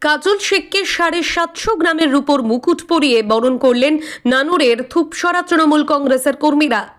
কাজল শেখকে সাড়ে সাতশো গ্রামের রূপর মুকুট পরিয়ে বরণ করলেন নানুরের থুপসরা তৃণমূল কংগ্রেসের কর্মীরা।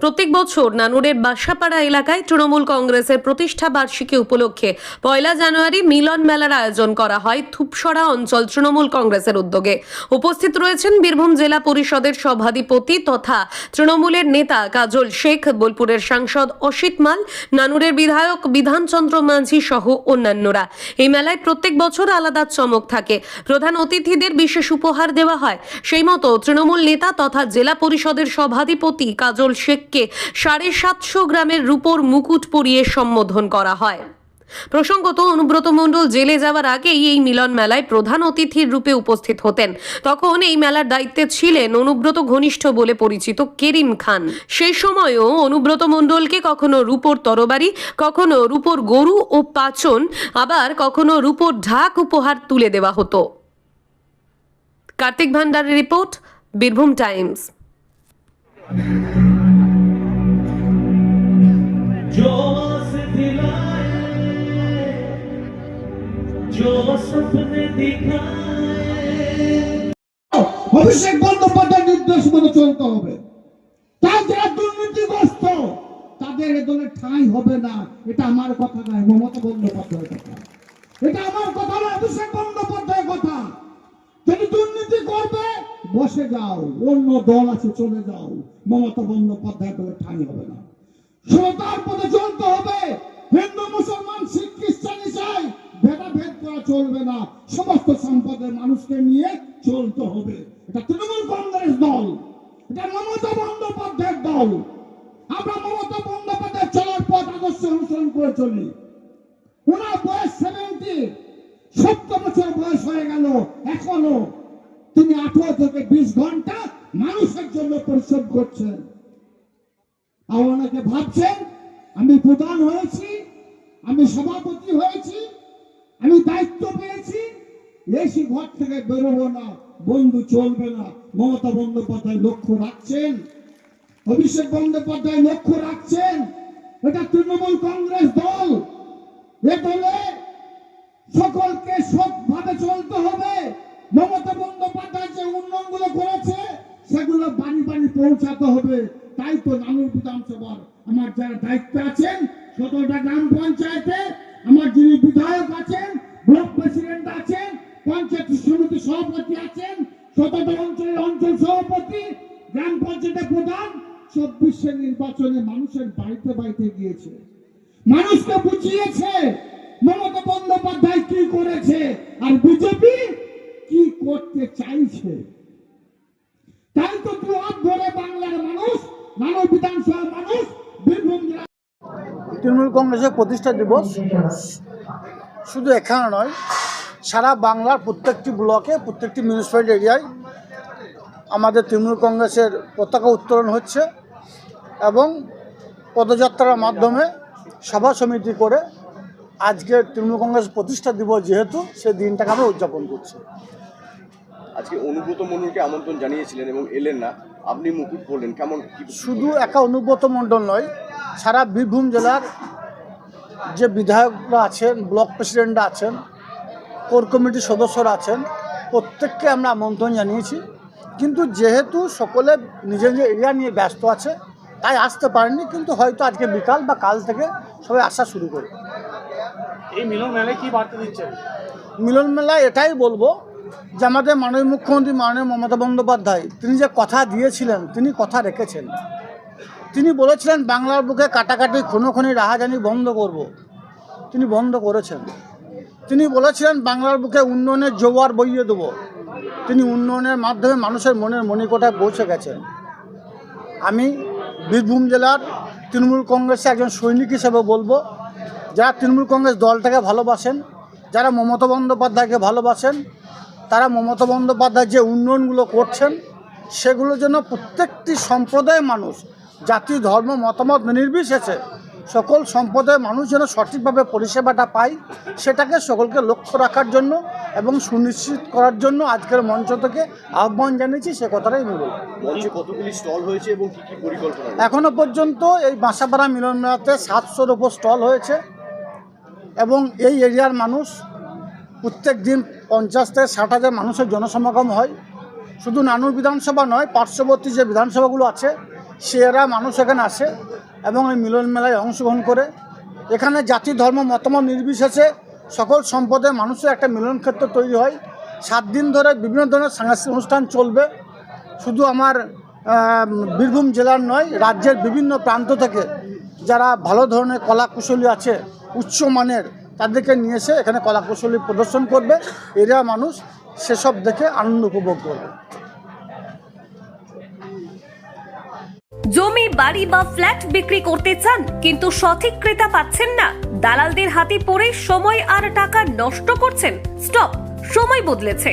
প্রত্যেক বছর নানুরের বাসাপাড়া এলাকায় তৃণমূল কংগ্রেসের প্রতিষ্ঠা বার্ষিকী উপলক্ষে পয়লা জানুয়ারি মিলন মেলার আয়োজন করা হয় থুপসরা অঞ্চল তৃণমূল কংগ্রেসের উদ্যোগে। উপস্থিত রয়েছেন বীরভূম জেলা পরিষদের সভাধিপতি তথা তৃণমূলের নেতা কাজল শেখ, বোলপুরের সাংসদ অসিত মাল, নানুরের বিধায়ক বিধানচন্দ্র মাঝি সহ অন্যান্যরা। এই মেলায় প্রত্যেক বছর আলাদা চমক থাকে। প্রধান অতিথিদের বিশেষ উপহার দেওয়া হয়। সেই মতো তৃণমূল নেতা তথা জেলা পরিষদের সভাধিপতি কাজল শেখকে সাড়ে সাতশো গ্রামের রূপোর মুকুট পরিয়ে সম্বোধন করা হয়। প্রসঙ্গত, অনুব্রত মণ্ডল জেলে যাওয়ার আগেই এই মিলন মেলায় প্রধান অতিথির রূপে উপস্থিত হতেন। তখন এই মেলার দায়িত্বে ছিলেন অনুব্রত ঘনিষ্ঠ বলে পরিচিত কেরিম খান। সেই সময়ও অনুব্রত মণ্ডলকে কখনো রূপোর তরবারি, কখনো রূপোর গরু ও পাচন, আবার কখনো রূপোর ঢাক উপহার তুলে দেওয়া হতো। কার্তিক ভান্ডারের রিপোর্ট, বীরভূম টাইমস। অভিষেক বন্দ্যোপাধ্যায় নির্দেশ মতো চলতে হবে। তাই যারা দুর্নীতিগ্রস্ত, তাদের দলে ঠাঁই হবে না। এটা আমার কথা নয়, মমতা বন্দ্যোপাধ্যায়ের কথা। এটা আমার কথা নয়, অভিষেক বন্দ্যোপাধ্যায়ের কথা। যদি দুর্নীতি করবে, বসে যাও, অন্য দল আছে, চলে যাও। মমতা বন্দ্যোপাধ্যায়ের দলে ঠাঁই হবে না। সরকার পথে চলতে হবে। হিন্দু, মুসলমান, শিখ, খ্রিস্টান ইসাই ভেদাভেদ করা চলবে না। সমস্ত সম্পদের মানুষকে নিয়ে চলতে হবে। এটা তৃণমূল কংগ্রেস দল। এটা মমতা বন্দ্যোপাধ্যায়ের দল। আমরা মমতা বন্দ্যোপাধ্যায় চলার পথ আদর্শ অনুসরণ করে চলি। ওনার বয়স সেভেন্টি সত্তর বছর বয়স হয়ে গেল এখনও। তিনি আঠারো থেকে বিশ ঘণ্টা মানুষের জন্য পরিশ্রম করছেন। অনেকে ভাবছেন, আমি প্রধান হয়েছি, আমি সভাপতি হয়েছি, আমি দায়িত্ব পেয়েছি, এসি ঘর থেকে বেরোবো না, বন্ধু চলবে না। মমতা বন্দ্যোপাধ্যায় লক্ষ্য রাখছেন? অভিষেক বন্দ্যোপাধ্যায় লক্ষ্য রাখছেন? এটা তৃণমূল কংগ্রেস দল। এ দলে সকলকে সৎভাবে চলতে হবে। মমতা বন্দ্যোপাধ্যায় যে উন্নয়নগুলো করেছে, সেগুলো বাড়ি বাড়ি পৌঁছাতে হবে। তাই তো বিধানসভার। আমার যারা দায়িত্বে আছেন সতেরোটা গ্রাম পঞ্চায়েতে আমার যিনি বিধায়ক আছেন, ব্লক প্রেসিডেন্ট আছেন, পঞ্চায়েত সমিতি সভাপতি আছেন সতেরোটা অঞ্চলের অঞ্চল সভাপতি, গ্রাম পঞ্চায়েতের প্রধান, চব্বিশে নির্বাচনে মানুষের বাড়িতে বাড়িতে গিয়েছে। মানুষকে বুঝিয়েছে, মমতা বন্দ্যোপাধ্যায় কি করেছে, আর বিজেপি কি করতে চাইছে। তাই তো দু হাত ধরে বাংলার মানুষ মানব বিধানসভার মানুষ বীরভূম তৃণমূল কংগ্রেসের প্রতিষ্ঠা দিবস শুধু এখানে নয় সারা বাংলার প্রত্যেকটি ব্লকে প্রত্যেকটি মিউনিসিপ্যালিটি এরিয়ায় আমাদের তৃণমূল কংগ্রেসের পতাকা উত্তোলন হচ্ছে এবং পদযাত্রার মাধ্যমে সভা সমিতি করে আজকে তৃণমূল কংগ্রেস প্রতিষ্ঠা দিবস যেহেতু সেই দিনটাকে আমরা উদযাপন করছি। আজকে অনুব্রত মণ্ডলকে আমন্ত্রণ জানিয়েছিলেন এবং এলেন না। আপনি মুকুট পরলেন কেমন শুধু একা অনুব্রত মণ্ডল নয় সারা বীরভূম জেলার যে বিধায়করা আছেন ব্লক প্রেসিডেন্টরা আছেন কোর কমিটির সদস্যরা আছেন প্রত্যেককে আমরা আমন্ত্রণ জানিয়েছি। কিন্তু যেহেতু সকলে নিজের নিজের এরিয়া নিয়ে ব্যস্ত আছে তাই আসতে পারেননি কিন্তু হয়তো আজকে বিকাল বা কাল থেকে সবাই আসা শুরু করবে। এই মিলন মেলায় কি বার্তা দিচ্ছেন? মিলন মেলায় এটাই বলব যে আমাদের মাননীয় মুখ্যমন্ত্রী, মাননীয় মমতা বন্দ্যোপাধ্যায়, তিনি যে কথা দিয়েছিলেন, তিনি কথা রেখেছেন। তিনি বলেছিলেন, বাংলার বুকে কাটাকাটি, খুনোখুনি, রাহাজানি বন্ধ করব। তিনি বন্ধ করেছেন। তিনি বলেছিলেন, বাংলার বুকে উন্নয়নের জোয়ার বইয়ে দেবো। তিনি উন্নয়নের মাধ্যমে মানুষের মনের মণিকোটায় পৌঁছে গেছেন। আমি বীরভূম জেলার তৃণমূল কংগ্রেসে একজন সৈনিক হিসেবে বলব, যারা তৃণমূল কংগ্রেস দলটাকে ভালোবাসেন, যারা মমতা বন্দ্যোপাধ্যায়কে ভালোবাসেন তারা মমতা বন্দ্যোপাধ্যায় যে উন্নয়নগুলো করছেন সেগুলো যেন প্রত্যেকটি সম্প্রদায়ের মানুষ জাতি ধর্ম মতামত নির্বিশেষে সকল সম্প্রদায়ের মানুষ যেন সঠিকভাবে পরিষেবাটা পায় সেটাকে সকলকে লক্ষ্য রাখার জন্য এবং সুনিশ্চিত করার জন্য আজকের মঞ্চ থেকে আহ্বান জানিয়েছি সে কথাটাই আমি বলব কতগুলি স্টল হয়েছে এবং কি কি পরিকল্পনা রয়েছে? এখনও পর্যন্ত এই বাসাপাড়া মিলন মেলাতে সাতশোর ওপর স্টল হয়েছে এবং এই এরিয়ার মানুষ প্রত্যেক দিন পঞ্চাশ থেকে ষাট হাজার মানুষের জনসমাগম হয়। শুধু নানুর বিধানসভা নয়, পার্শ্ববর্তী যে বিধানসভাগুলো আছে, সেরা মানুষ এখানে আসে এবং এই মিলন মেলায় অংশগ্রহণ করে। এখানে জাতি, ধর্ম, মতামত নির্বিশেষে সকল সম্পদের মানুষের একটা মিলন ক্ষেত্র তৈরি হয়। সাত দিন ধরে বিভিন্ন ধরনের সাংস্কৃতিক অনুষ্ঠান চলবে। শুধু আমার বীরভূম জেলার নয়, রাজ্যের বিভিন্ন প্রান্ত থেকে যারা ভালো ধরনের কলা কুশলী আছে উচ্চমানের তাদেরকে নিয়ে এসে এখানে কলা কৌশলী প্রদর্শন করবে। এরা মানুষ সেসব দেখে আনন্দ উপভোগ করবে। জমি, বাড়ি বা ফ্ল্যাট বিক্রি করতে চান, কিন্তু সঠিক ক্রেতা পাচ্ছেন না। দালালদের হাতে পড়ে সময় আর টাকা নষ্ট করছেন। স্টপ, সময় বদলেছে।